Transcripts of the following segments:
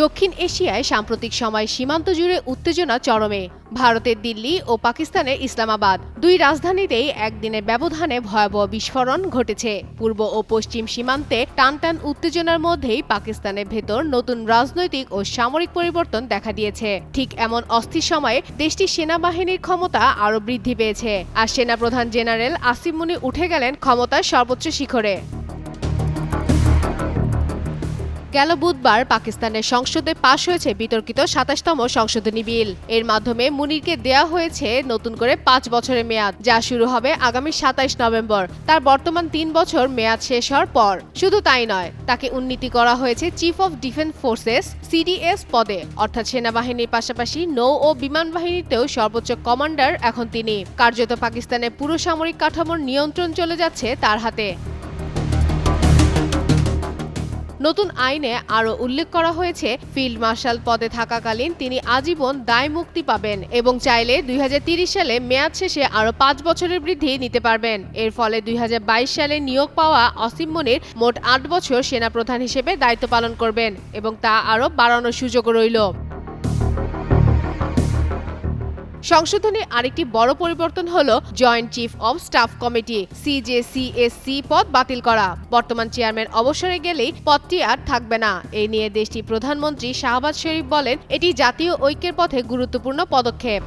দক্ষিণ এশিয়ায় সাম্প্রতিক সময় সীমান্ত জুড়ে উত্তেজনা চরমে। ভারতের দিল্লি ও পাকিস্তানের ইসলামাবাদ দুই রাজধানীতেই একদিনের ব্যবধানে ভয়াবহ বিস্ফোরণ ঘটেছে। পূর্ব ও পশ্চিম সীমান্তে টানটান উত্তেজনার মধ্যেই পাকিস্তানের ভেতর নতুন রাজনৈতিক ও সামরিক পরিবর্তন দেখা দিয়েছে। ঠিক এমন অস্থির সময়ে দেশটির সেনাবাহিনীর ক্ষমতা আরও বৃদ্ধি পেয়েছে। আর সেনাপ্রধান জেনারেল আসিম মুনি উঠে গেলেন ক্ষমতার সর্বোচ্চ শিখরে। গেল বুধবার পাকিস্তানের সংসদে পাশ হয়েছে বিতর্কিত সাতাশতম সংশোধনী বিল এর মাধ্যমে মুনিরকে দেয়া হয়েছে নতুন করে পাঁচ বছরের মেয়াদ, যা শুরু হবে আগামী সাতাইশ নভেম্বর। তার বর্তমান তিন বছর মেয়াদ শেষ হওয়ার পর। শুধু তাই নয়, তাকে উন্নীতি করা হয়েছে chief of defence forces CDS পদে। অর্থাৎ সেনাবাহিনীর পাশাপাশি নৌ ও বিমান বাহিনীতেও সর্বোচ্চ কমান্ডার এখন তিনি। কার্যত পাকিস্তানের পুরো সামরিক কাঠামোর নিয়ন্ত্রণ চলে যাচ্ছে তার হাতে। নতুন আইনে আরও উল্লেখ করা হয়েছে, ফিল্ড মার্শাল পদে থাকাকালীন তিনি আজীবন দায় মুক্তি পাবেন এবং চাইলে দুই সালে মেয়াদ শেষে আরও পাঁচ বছরের বৃদ্ধি নিতে পারবেন। এর ফলে দুই হাজার বাইশ সালে নিয়োগ পাওয়া অসীম মনির মোট আট বছর সেনাপ্রধান হিসেবে দায়িত্ব পালন করবেন এবং তা আরও বাড়ানোর সুযোগ রইল। সংশোধনীর আরেকটি বড় পরিবর্তন হল joint chief of staff committee CJCSC পদ বাতিল করা। বর্তমান চেয়ারম্যান অবসরে গেলেই পদটি আর থাকবে না। এই নিয়ে দেশটির প্রধানমন্ত্রী শাহবাজ শরীফ বলেন, এটি জাতীয় ঐক্যের পথে গুরুত্বপূর্ণ পদক্ষেপ।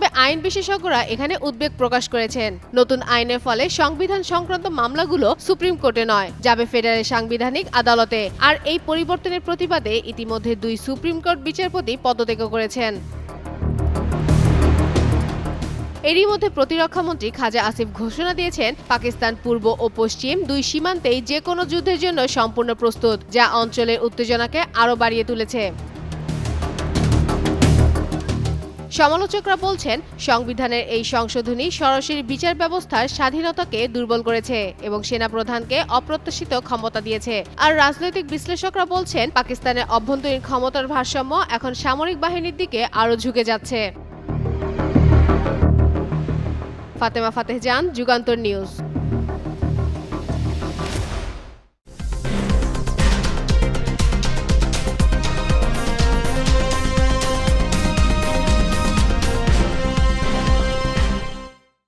তবে আইন বিশেষজ্ঞরা এখানে উদ্বেগ প্রকাশ করেছেন। নতুন আইনের ফলে সংবিধান সংক্রান্ত মামলাগুলো সুপ্রিম কোর্টে নয়, যাবে ফেডারেল সাংবিধানিক আদালতে। আর এই পরিবর্তনের প্রতিবাদে ইতিমধ্যে দুই সুপ্রিম কোর্ট বিচারপতি পদত্যাগ করেছেন। এরই মধ্যে প্রতিরক্ষামন্ত্রী খাজা আসিফ ঘোষণা দিয়েছেন, পাকিস্তান পূর্ব ও পশ্চিম দুই সীমান্তেই যে কোনো যুদ্ধের জন্য সম্পূর্ণ প্রস্তুত, যা অঞ্চলের উত্তেজনাকে আরও বাড়িয়ে তুলেছে। সমালোচকরা বলছেন, সংবিধানের এই সংশোধনী সরাসরি বিচার ব্যবস্থার স্বাধীনতাকে দুর্বল করেছে এবং সেনা প্রধানকে অপ্রত্যাশিত ক্ষমতা দিয়েছে। আর রাজনৈতিক বিশ্লেষকরা বলছেন, পাকিস্তানের অভ্যন্তরীণ ক্ষমতার ভারসাম্য এখন সামরিক বাহিনীর দিকে আরও ঝুঁকে যাচ্ছে। ফাতেমা ফাতেহ জান, যুগান্তর নিউজ।